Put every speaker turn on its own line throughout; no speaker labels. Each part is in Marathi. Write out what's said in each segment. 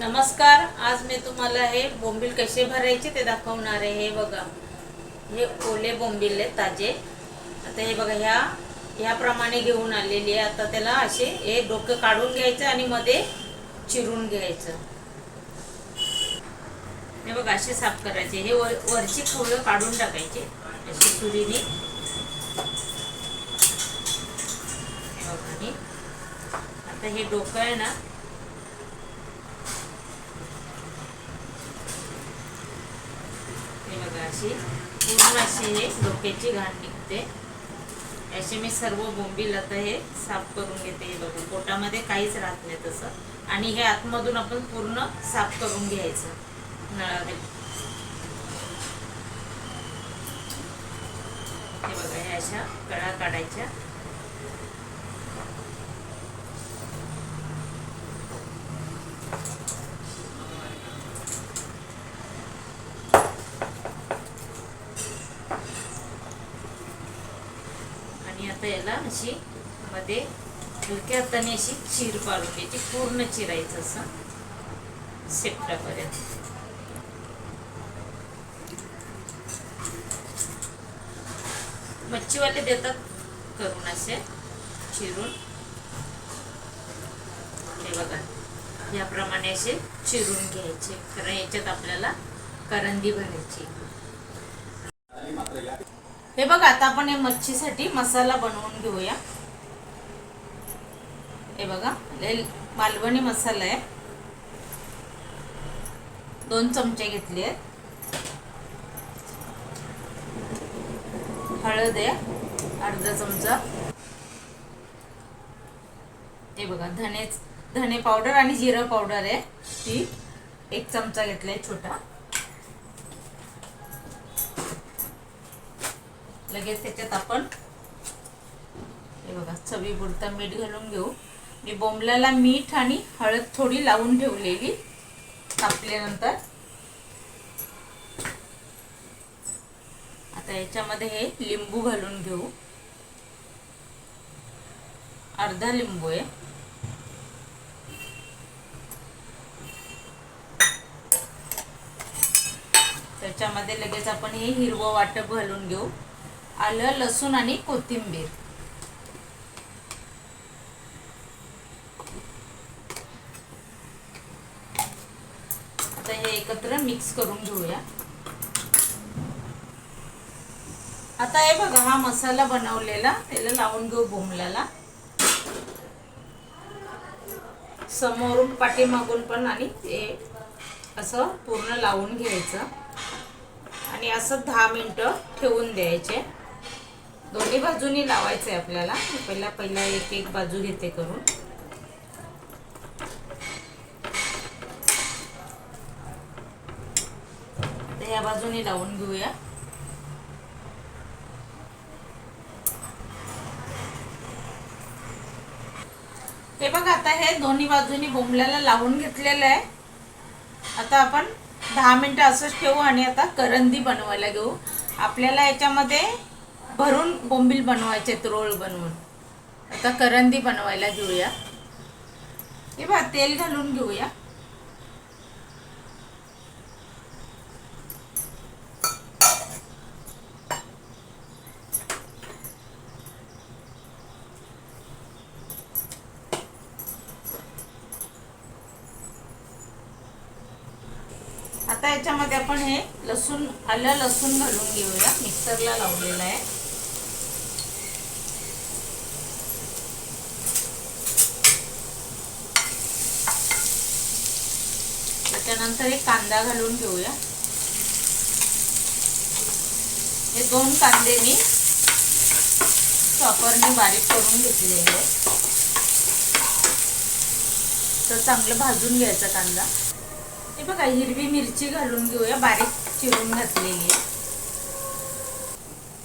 नमस्कार आज मी तुम्हाला हे बोंबील कसे भरायचे ते दाखवणार आहे. हे बघा. हे ओले बोंबील आहेत ताजे. आता हे बघा ह्या ह्याप्रमाणे घेऊन आलेली आहे. आता त्याला असे हे डोकं काढून घ्यायचं आणि मध्ये चिरून घ्यायचं. हे बघा असे साफ करायचे. हे वर वरची खोळं काढून टाकायचे. अशी सुरीने. हे बघा आता हे डोकं आहे ना हे बघा अशी पूर्ण अशी हे डोक्याची घाण निघते. असे मी सर्व बोंबील आता हे साफ करून घेते हे बघा पोटामध्ये काहीच राहत नाही तसं. आणि हे आतमधून आपण पूर्ण साफ करून घ्यायचं. नळाने हे बघा हे अशा कळा काढायच्या आणि आता याला अशी मध्ये हलक्या हाताने अशी चीर पाडून घ्यायची पूर्ण चिरायचं असं. शेपटापर्यंत मच्छीवाले देतात करून असे चिरून. हे बघा याप्रमाणे असे चिरून घ्यायचे कारण याच्यात आपल्याला करंदी भरायची. हे बघ आता आपण हे मच्छीसाठी मसाला बनवून घेऊया. हे बघा हे मालवणी मसाला आहे. दोन चमचे घेतले आहेत. हळद आहे अर्धा चमचा. हे बघा धने धने पावडर आणि जिरं पावडर आहे. ती एक चमचा घेतलाय छोटा. लगेच त्याच्यात आपण हे बघा चवीपुरता मीठ घालून घेऊ. मी बोंबल्याला मीठ आणि हळद थोडी लावून ठेवलेली कापल्यानंतर आता याच्यामध्ये हे लिंबू घालून घेऊ. अर्धा लिंबू आहे. त्याच्यामध्ये लगेच आपण हे हिरवं वाटप घालून घेऊ. आलं लसूण आणि कोथिंबीर आता हे एकत्र मिक्स करून घेऊया. आता हे बघा हा मसाला बनवलेला. त्याला लावून घेऊ बोंबल्याला. समोरून पाठीमागून पण आणि ते असं पूर्ण लावून घ्यायचं. आणि असं दहा मिनटं ठेवून द्यायचे. दोन्ही बाजूनी लावायचं आहे आपल्याला. पहिला पहिला एक एक बाजू घेते करून. बाजूने लावून घेऊया. हे बघा आता हे दोन्ही बाजूनी बोंबल्याला लावून घेतलेलं आहे. आता आपण दहा मिनटं असंच ठेवू आणि आता करंदी बनवायला घेऊ. आपल्याला याच्यामध्ये भरून बोंबील बनवायचे रोळ बनवून. आता करंदी बनवायला घेऊया. हे बघा तेल घालून घेऊया. त्याच्यामध्ये आपण हे लसूण आलं लसूण घालून घेऊया. मिक्सरला लावलेलं आहे. त्याच्यानंतर एक कांदा घालून घेऊया. हे दोन कांदे मी चॉपरने बारीक करून घेतलेले आहेत. तर चांगलं भाजून घ्यायचा कांदा. बघा हिरवी मिरची घालून घेऊया बारीक चिरून घातलेली.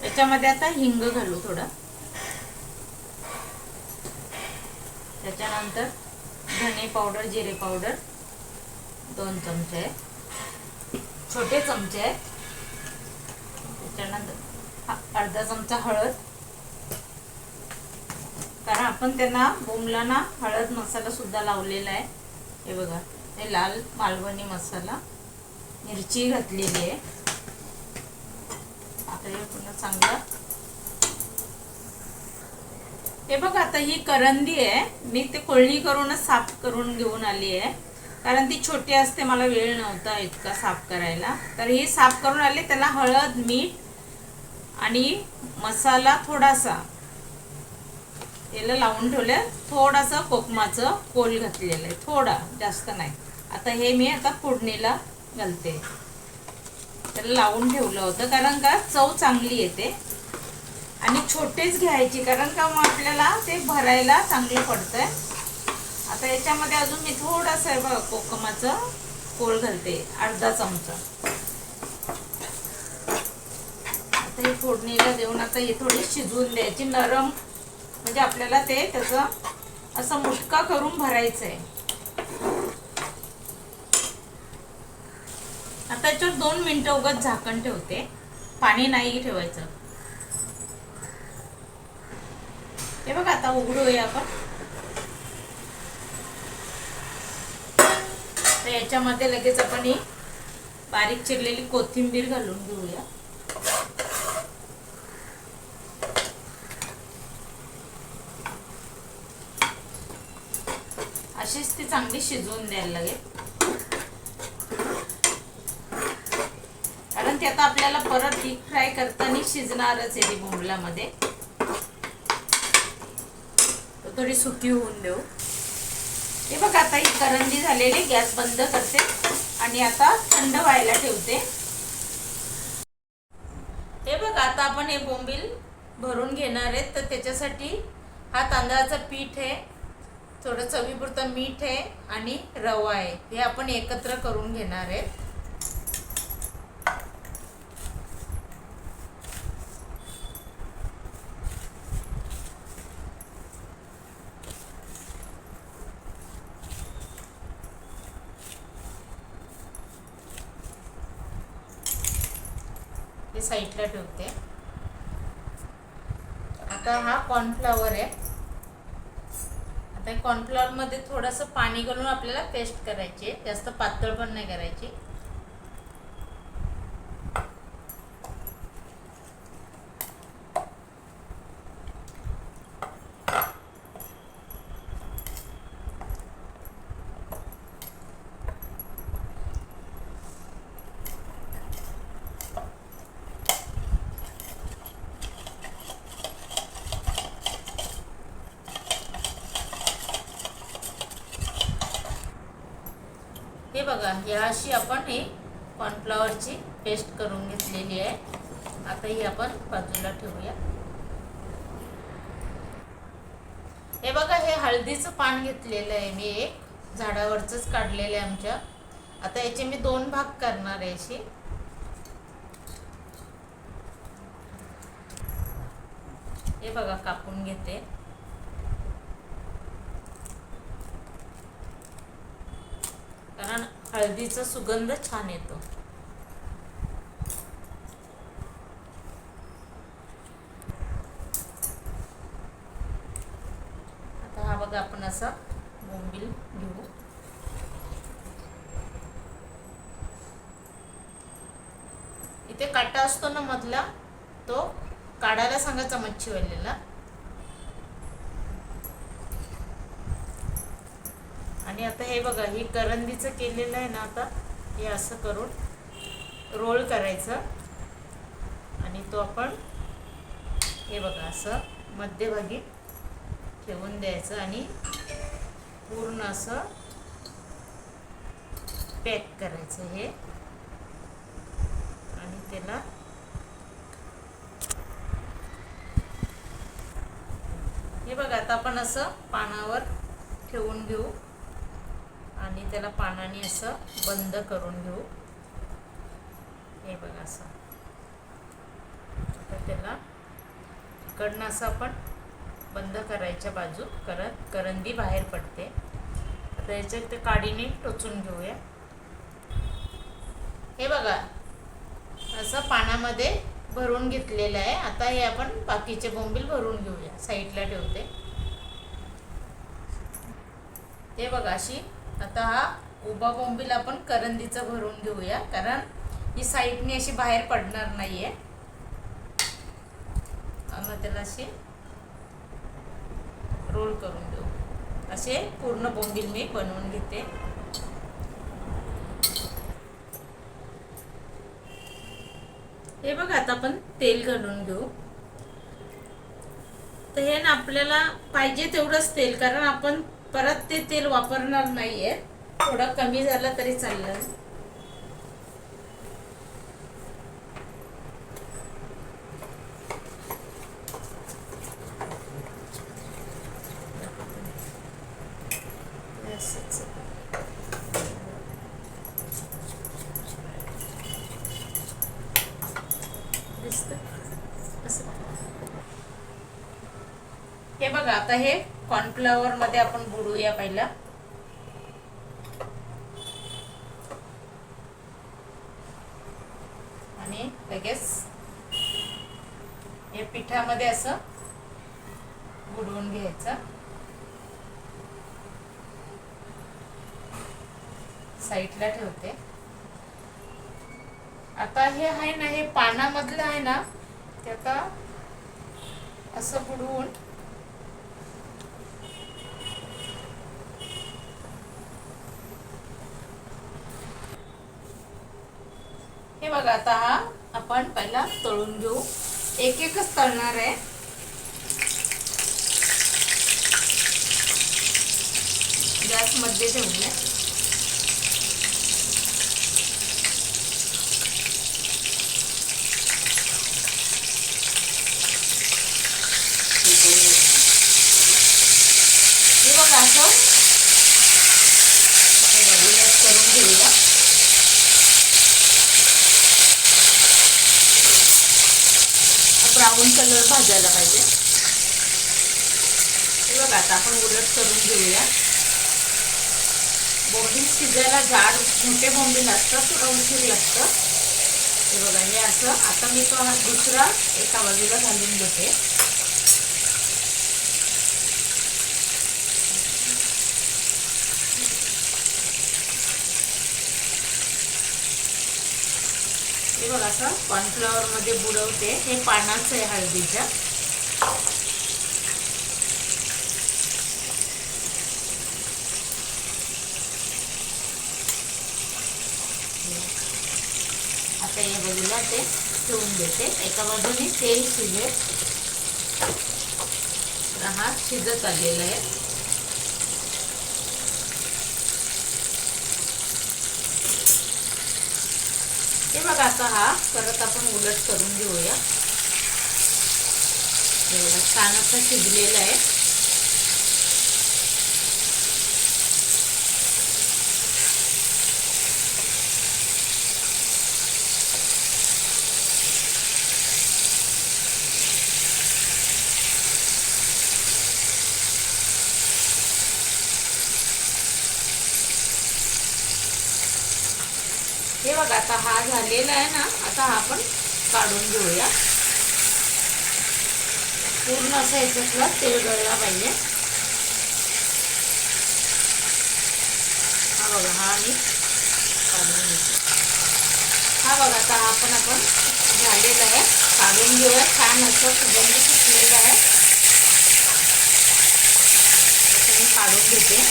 त्याच्यामध्ये आता हिंग घालू थोडं. त्याच्यानंतर धने पावडर जिरे पावडर दोन चमचे. आहेत छोटे चमचे. आहेत त्याच्यानंतर अर्धा चमचा हळद. कारण आपण त्यांना बोंबलांना हळद मसाला सुद्धा लावलेला आहे. हे बघा. ते लाल मालवणी मसाला मिरची घातलेली आहे. आता हे पुन्हा चांगलं. हे बघ आता ही करंदी आहे. मी ते कोळणी करूनच साफ करून घेऊन आली आहे. कारण ती छोटी असते मला वेळ नव्हता इतका साफ करायला. तर ही साफ करून आले त्याला हळद मीठ आणि मसाला थोडासा. याला लावून ठेवलं थोडासा कोकमाचं कोल घातलेलं आहे. थोडा जास्त नाही. आता हे मी आता फोडणीला घालते. त्याला लावून ठेवलं होतं कारण का चव चांगली येते. आणि छोटेच घ्यायची कारण का मग आपल्याला ते भरायला चांगलं पडतंय. आता याच्यामध्ये अजून मी थोडंसं आहे बघा कोकमाचं कोळ घालते अर्धा चमचा. आता हे फोडणीला देऊन आता हे थोडी शिजवून द्यायची नरम. म्हणजे आपल्याला ते त्याचं असं मुटका करून भरायचं आहे त्याच्यावर दोन मिनिटं उगत झाकण ठेवते. पाणी नाही ठेवायचं. हे बघा आता उघडूया आपण. तर याच्यामध्ये लगेच आपण ही बारीक चिरलेली कोथिंबीर घालून घेऊया. अशीच ती चांगली शिजवून द्यायला लागेल. कारण ते आता आपल्याला परत डीप फ्राय करताना शिजणारच आहे ती बोंबलामध्ये. थोडी सुकी होऊन देऊ. हे बघ आता ही करंजी झालेली गॅस बंद करते आणि आता थंड व्हायला ठेवते. हे बघ आता आपण हे बोंबील भरून घेणार आहेत. तर त्याच्यासाठी हा तांदळाचं पीठ आहे थोडं चवीपुरतं मीठ आहे आणि रवा आहे. हे आपण एकत्र करून घेणार आहेत हे साईडला ठेवते आता हा कॉर्नफ्लॉवर आहे. आता कॉर्नफ्लॉवरमध्ये थोडंसं पाणी घालून आपल्याला पेस्ट करायची आहे. जास्त पातळ पण नाही करायची हे बघा ह्या अशी आपण ही कॉर्नफ्लॉवरची पेस्ट करून घेतलेली आहे. आता ही आपण बाजूला ठेवूया. हे बघा हे हळदीचं पान घेतलेलं आहे मी एक. झाडावरचंच काढलेलं आहे आमच्या. आता याचे मी दोन भाग करणार आहे अशी. हे बघा कापून घेते कारण हळदीचा सुगंध छान येतो. आता हा बघा आपण असा बोंबील घेऊ. इथे काटा असतो ना मधला तो काढायला सांगायचा मच्छीवाल्याला. आणि आता हे बघा हे करंदीचं केलेलं आहे ना आता हे असं करून रोल करायचं. आणि तो आपण हे बघा असं मध्यभागी ठेवून द्यायचं आणि पूर्ण असं पॅक करायचं हे. आणि त्याला हे बघा आता आपण असं पानावर ठेवून घेऊ. आणि त्याला पानाने असं बंद करून घेऊ. हे बघा असं. तर त्याला इकडनं असं आपण बंद करायच्या बाजू करत करंदी बाहेर पडते. आता याच्यात ते काडीने टोचून घेऊया. हे बघा. असं पानामध्ये भरून घेतलेलं आहे. आता हे आपण बाकीचे बोंबील भरून घेऊया. साईडला ठेवते. हे बघा अशी आता हा उभा बोंबील आपण करंदीचं भरून घेऊया कारण ही साईडने अशी बाहेर पडणार नाहीये. आणि त्याला असे रोल करून देऊ. असे पूर्ण बोंबील मी बनवून घेते. हे बघा आता आपण तेल घालून घेऊ. तर हे ना आपल्याला पाहिजे तेवढंच तेल कारण आपण परत ते तेल वापरणार नाहीये. थोडं कमी झालं तरी चाललं हे बघा आता हे कॉर्नफ्लॉवर मध्ये आपण बुडूया पहिला. आणि लगेच हे पिठामध्ये असं बुडवून घ्यायचं. साईडला ठेवते. आता हे आहे ना हे पानामधलं आहे ना ते आता असं बुडवून बघा आता हा आपण पहिला तळून घेऊ. एक एकच तळणार आहे. गॅसमध्ये ठेवूया हे बघा असं हे बघा, उलट करून घेऊया ब्राऊन कलर भाजायला पाहिजे. हे बघा आता आपण उलट करून घेऊया. बोंबील शिजायला जाड मोठे बोंबील लागतं थोडं उशीर लागतं. हे बघा हे असं. आता मी तो हा दुसरा एका बाजूला घालून घेते. हे बघा असं कॉर्नफ्लॉवरमध्ये बुडवते. हे पानाचं आहे हळदीच्या आता या बाजूला ते ठेवून देते. एका बाजूने तेल शिजेल हा शिजत आलेला आहे. हे बघा आता हा परत आपण उलट करून घेऊया. हे बघा छान असं शिजलेला आहे हे बघा आता हा झालेला आहे ना आता हा आपण काढून घेऊया. पूर्ण असं याच्यातला तेल गळला पाहिजे. हा बघा हा मी काढून घेतो हा बघा आता हा पण आपण झालेला आहे. काढून घेऊया. छान असं सुगंध सुटलेलं आहे. मी काढून घेते.